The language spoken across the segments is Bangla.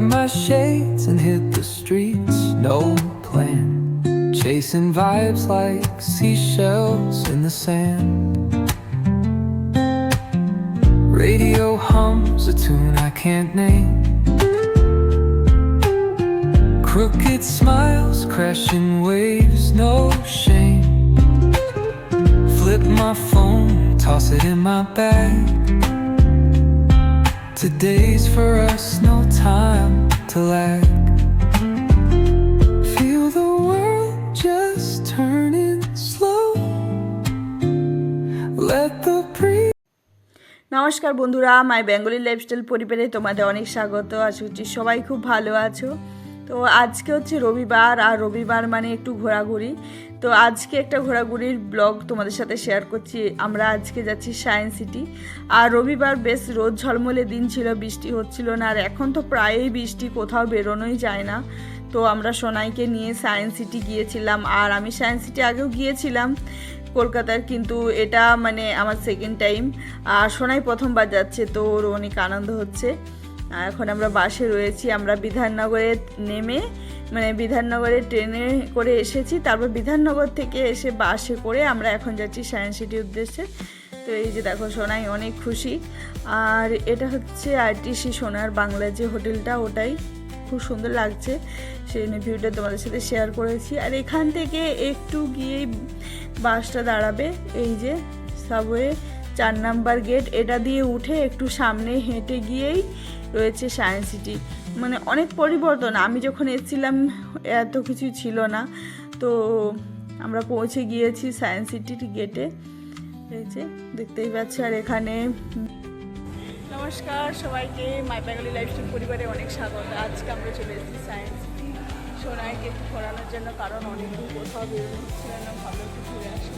Grab my shades and hit the streets, no plan. Chasing vibes like seashells in the sand. Radio hums a tune I can't name. Crooked smiles, crashing waves, no shame. Flip my phone, toss it in my bag. Today's for us, no time to lag. Feel the world just turning slow. Let the breeze. নমস্কার বন্ধুরা মাই বেঙ্গলি লাইফস্টাইল পরিবারে তোমাদের অনেক স্বাগত আশা করছি সবাই খুব ভালো আছো তো আজকে হচ্ছে রবিবার, আর রবিবার মানে একটু ঘোরাঘুরি। তো আজকে একটা ঘোরাঘুরির ব্লগ তোমাদের সাথে শেয়ার করছি। আমরা আজকে যাচ্ছি সায়েন্স সিটি আর রবিবার বেশ রোদ ঝলমলে দিন ছিল, বৃষ্টি হচ্ছিল না, আর এখন তো প্রায়ই বৃষ্টি, কোথাও বেরোনোই যায় না। তো আমরা সোনাইকে নিয়ে সায়েন্স সিটি গিয়েছিলাম, আর আমি সায়েন্স সিটি আগেও গিয়েছিলাম কলকাতার, কিন্তু এটা মানে আমার সেকেন্ড টাইম আর সোনাই প্রথমবার যাচ্ছে, তো ওর অনেক আনন্দ হচ্ছে। এখন আমরা বাসে রয়েছি, আমরা বিধাননগরে নেমে মানে বিধাননগরে ট্রেনে করে এসেছি, তারপর বিধাননগর থেকে এসে বাসে করে আমরা এখন যাচ্ছি সায়েন্স সিটির উদ্দেশ্যে। তো এই যে দেখো সোনাই, অনেক খুশি। আর এটা হচ্ছে আরটিসি সোনার বাংলা যে হোটেলটা, ওটাই খুব সুন্দর লাগছে। সেই জন্য ভিউটা তোমাদের সাথে শেয়ার করেছি। আর এখান থেকে একটু গিয়েই বাসটা দাঁড়াবে, এই যে সাবওয়ে চার নাম্বার গেট। এটা দিয়ে উঠে একটু সামনে হেঁটে গিয়েই রয়েছে সায়েন্স সিটি মানে অনেক পরিবর্তন। আমি যখন এসেছিলাম, এত কিছু ছিল না। তো আমরা পৌঁছে গিয়েছি সায়েন্স সিটির গেটে যে, দেখতেই পাচ্ছি, আর এখানে নমস্কার সবাইকে। মাই বেঙ্গলি লাইফস্টাইল পরিবারে অনেক স্বাগত। আজকে আমরা চলে এসেছি সায়েন্স সিটি সোনাইকে একটু ঘোরানোর জন্য, কারণ অনেকদিন কোথাও বেরোনো হচ্ছিল না ভালো একটু ঘুরে আসি।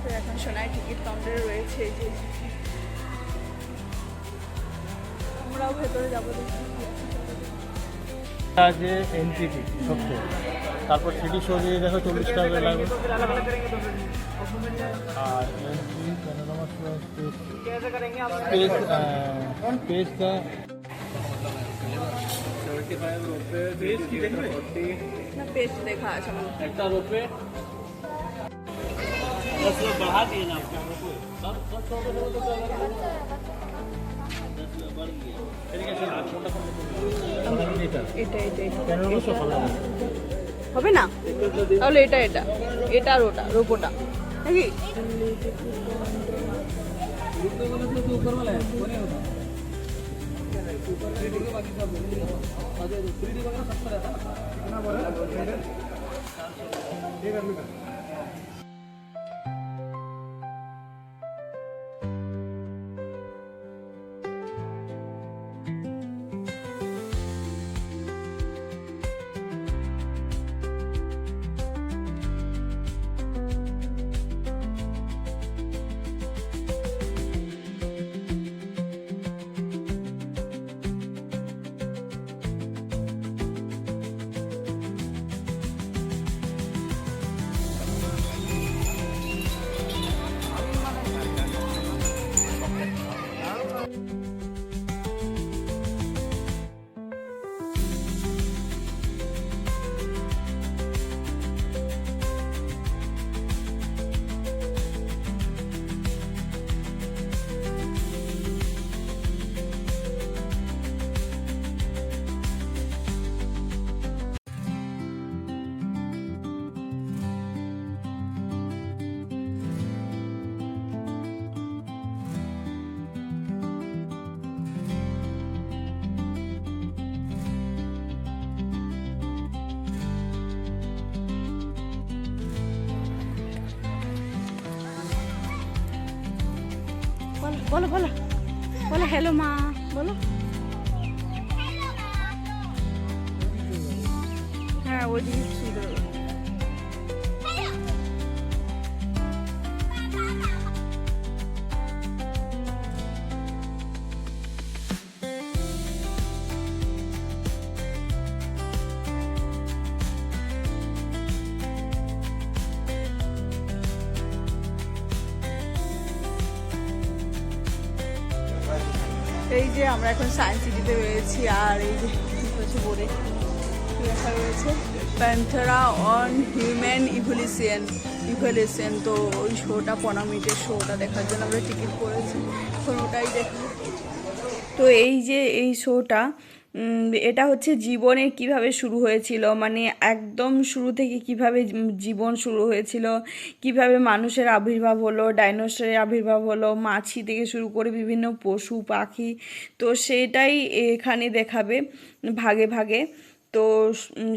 তো এখন সোনাই টিকিট কাউন্টারে রয়েছে, যে আমরাও ভেতরে যাব আছে এনটিটি সত্তর তারপর থ্রিডি শো দিয়ে দেখো চল্লিশ টাকা লাগবে আর এনটি প্যানোরামা স্পেস স্পেসটা একটা রোপে বাহার দিয়ে না এটা এটা হবে না? তাহলে এটা এটা। এটা আর ওটা রোপোটা নাকি? বলো। বলো বলো। বলো হ্যালো মা। বলো। হ্যাঁ ওই এই যে আমরা এখন সায়েন্স সিটিতে রয়েছি আর এই যে হচ্ছে বোর্ডে লেখা রয়েছে। Panthera on human evolution evolution তো ওই শোটা পনেরো শোটা দেখার জন্য আমরা টিকিট করেছি। এখন ওটাই দেখি। তো এই যে এই শোটা এটা হচ্ছে জীবনের কীভাবে শুরু হয়েছিল? মানে একদম শুরু থেকে কীভাবে জীবন শুরু হয়েছিল? কীভাবে মানুষের আবির্ভাব হলো? ডাইনোসরের আবির্ভাব হলো? মাছি থেকে শুরু করে বিভিন্ন পশু, পাখি, তো সেটাই এখানে দেখাবে ভাগে ভাগে। তো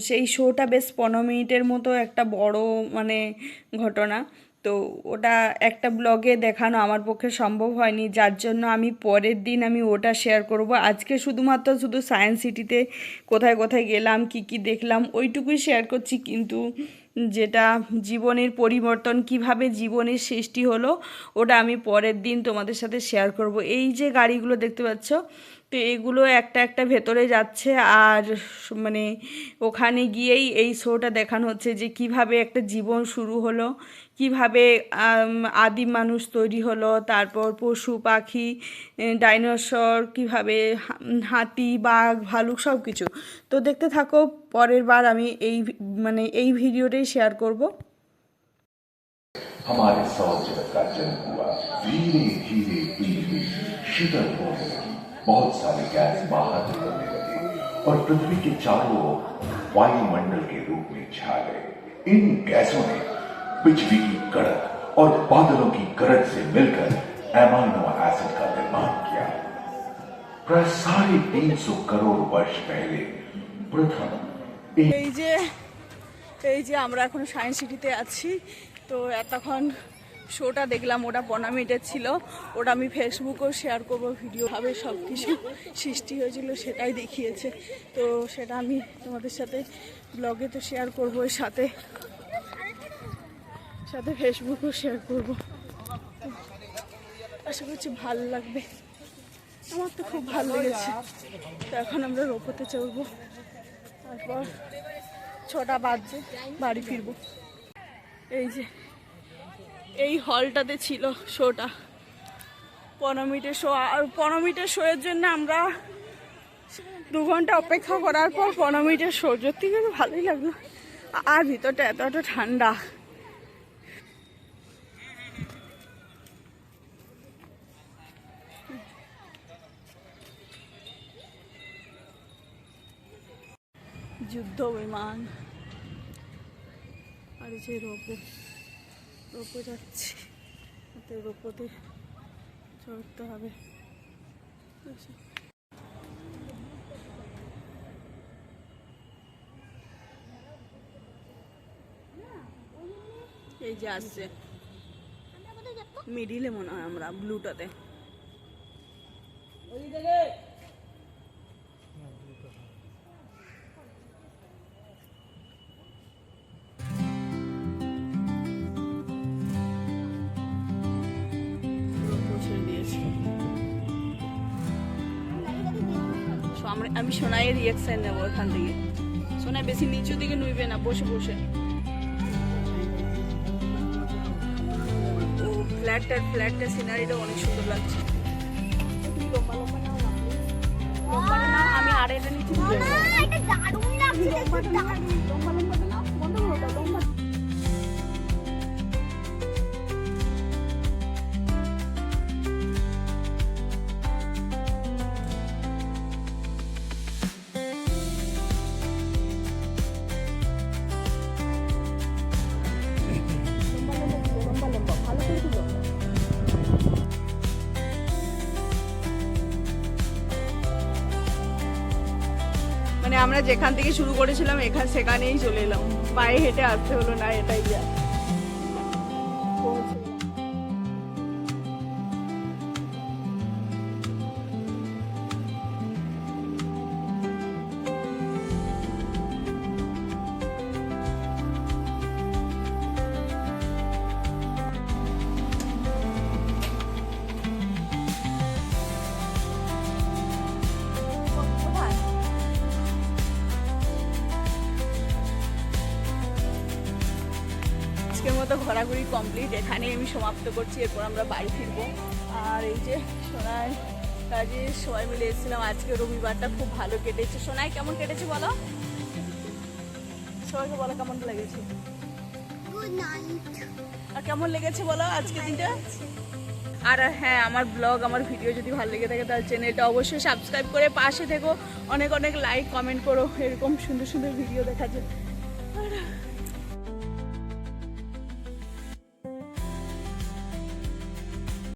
সেই শোটা বেশ পনেরো মিনিটের মতো একটা বড় মানে ঘটনা। তো ওটা একটা ব্লগে দেখানো আমার পক্ষে সম্ভব হয়নি। যার জন্য আমি পরের দিন আমি ওটা শেয়ার করব। আজকে শুধুমাত্র শুধু সায়েন্স সিটিতে কোথায় কোথায় গেলাম, কি কি দেখলাম, ওইটুকুই শেয়ার করছি। কিন্তু যেটা জীবনের পরিবর্তন, কীভাবে জীবনের সৃষ্টি হলো, ওটা আমি পরের দিন তোমাদের সাথে শেয়ার করব। এই যে গাড়িগুলো দেখতে পাচ্ছ তো এগুলো একটা একটা ভেতরে যাচ্ছে আর মানে ওখানে গিয়েই এই শোটা দেখানো হচ্ছে যে কিভাবে একটা জীবন শুরু হলো কিভাবে আম, আদিম মানুষ তৈরি হলো তারপর পশু পাখি ডাইনোসর কিভাবে হা- হাতি বাঘ ভালুক সব কিছু তো দেখতে থাকো পরের বার আমি এই ভি- মানে এই ভিডিওটাই শেয়ার করব हमारे सौर जगत का जन्म हुआ धीरे धीरे पृथ्वी शीतल होने लगी बहुत सारे गैस बाहर निकलने लगे और पृथ्वी के चारों ओर वायुमंडल के रूप में छा गए इन गैसों ने बिजली की कड़क और बादलों की गरज से मिलकर एमाइनो एसिड का निर्माण किया प्राय साढ़े तीन सौ करोड़ वर्ष पहले प्रथम एक এই যে এই যে আমরা এখন সায়েন্স সিটিতে আছি তো এতক্ষণ শোটা দেখলাম, ওটা পনেরো মিনিটের ছিল। ওটা আমি ফেসবুকেও শেয়ার করব ভিডিওভাবে সব কিছু সৃষ্টি হয়েছিল, সেটাই দেখিয়েছে। তো সেটা আমি তোমাদের সাথে ব্লগে তো শেয়ার করব এর সাথে সাথে ফেসবুকেও শেয়ার করব। আশা করছি ভালো লাগবে। আমার তো খুব ভালো লেগেছে। তো এখন আমরা রোপোতে চলবো। তারপর ছটা বাজছে, বাড়ি ফিরবো। এই যে এই হলটাতে ছিল শোটা। পনেরো মিনিটের শো, আর পনেরো মিনিটের শোয়ের জন্য আমরা দু ঘণ্টা অপেক্ষা করার পর পনেরো মিনিটের শো সত্যি কিন্তু ভালোই লাগল। আর ভিতরটা এত এত ঠান্ডা। যুদ্ধ বিমান। আর যে রোপো রোপো যাচ্ছে। তো রোপোতে চড়তে হবে। এই যে আসছে। মিডিলে মনে হয় আমরা, ব্লুটাতে। বসে আমরা আমি সোনাইয়ের রিয়াকশন নেব এখান থেকে সোনাই বেশি নিচু দিকে নুইবে না বসে বসে ও ফ্ল্যাটটার ফ্ল্যাটটার সিনারিটা অনেক সুন্দর লাগছে লম্বা লম্বা নাও নাও আমি নিচে এটা দারুণ লাগছে লম্বাটা নাও, লম্বা লম্বাটা নাও বন্ধ করো আমরা যেখান থেকে শুরু করেছিলাম, এখান সেখানেই চলে এলাম। পায়ে হেঁটে আসতে হলো না, এটাই যা মতো ঘোরাঘুরি কমপ্লিট এখানেই আমি সমাপ্ত করছি এরপর আমরা বাড়ি ফিরবো। আর এই যে সোনায় কাজে সবাই মিলে এসেছিলাম আজকে রবিবারটা খুব ভালো কেটেছে। সোনায় কেমন কেটেছে বলো? সবাইকে বলো কেমন লেগেছে? আর কেমন লেগেছে বলো আজকে দিনটা? আর হ্যাঁ আমার ব্লগ আমার ভিডিও যদি ভালো লেগে থাকে তাহলে চ্যানেলটা অবশ্যই সাবস্ক্রাইব করে পাশে থেকো। অনেক অনেক লাইক কমেন্ট করো। এরকম সুন্দর সুন্দর ভিডিও দেখার জন্য।